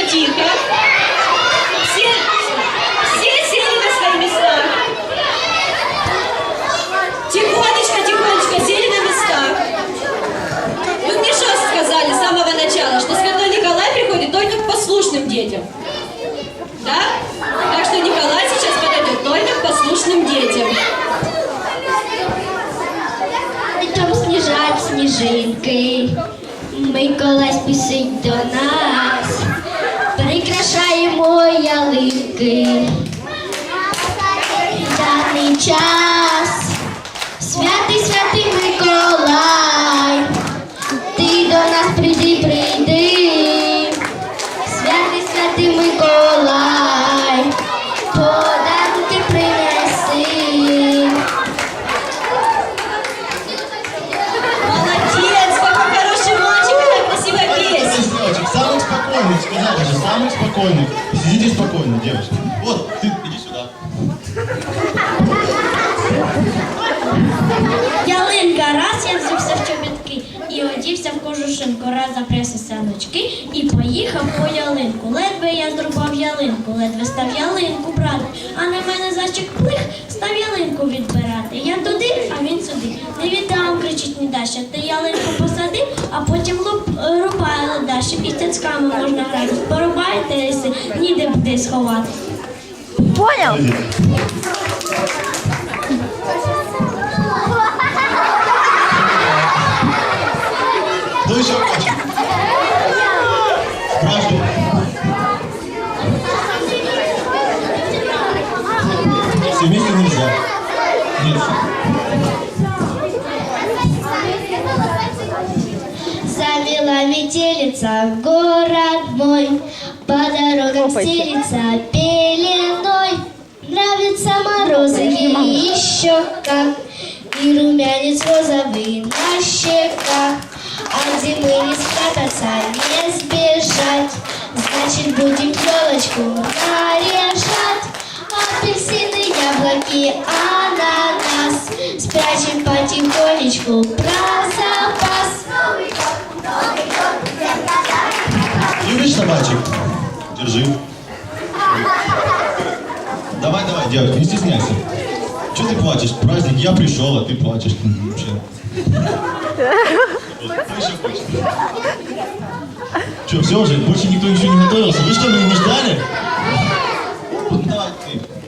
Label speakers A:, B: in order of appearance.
A: тихо. Все, все сели на свои места. Тихонечко, тихонечко, сели на места. Вы мне что сказали с самого начала, что Святой Николай приходит только к послушным детям. Да? Так что Николай сейчас подойдет только к послушным детям.
B: Там сніжать сніжинки, Миколай спішить до нас, Даний час, святий святий Миколай, ти до нас прийди, прийди, святий святий Миколай, подарунки принеси.
A: Молодец, какой хороший мальчик, какая красивая песня.
C: Девочек, самых спокойных, сказал же, самых спокойных. Сидите спокойно, девочки. Вот, ты иди сюда.
B: І одівся в кожушинку, раз запряси саночки і поїхав по ялинку. Ледве я зрубав ялинку, ледве став ялинку брати, а на мене зайчик плих став ялинку відбирати. Я туди, а він сюди. Не віддам, кричить Нідаша, ти ялинку посадив, а потім луп, рубає Даша. І цяцьками можна грати. Порубаєте ніде буде сховати.
D: Понял?
C: Кто еще хочет? Спрашивай. Все вместе нельзя. Нет.
B: Завела метелица в город мой, По дорогам стелится пеленой. Нравятся морозы ей еще как, И румянец розовый на щеках. От зимы не спрятаться, не сбежать, Значит, будем елочку наряжать. Апельсины, яблоки, ананас Спрячем потихонечку про запас
C: Любишь собачек? Держи. Давай, давай, девочка, не стесняйся. Что ты плачешь? Праздник, я пришел, а ты плачешь. Вообще. Что, все уже? Больше никто ничего не готовился? Вы что, меня не ждали? Вот так ты.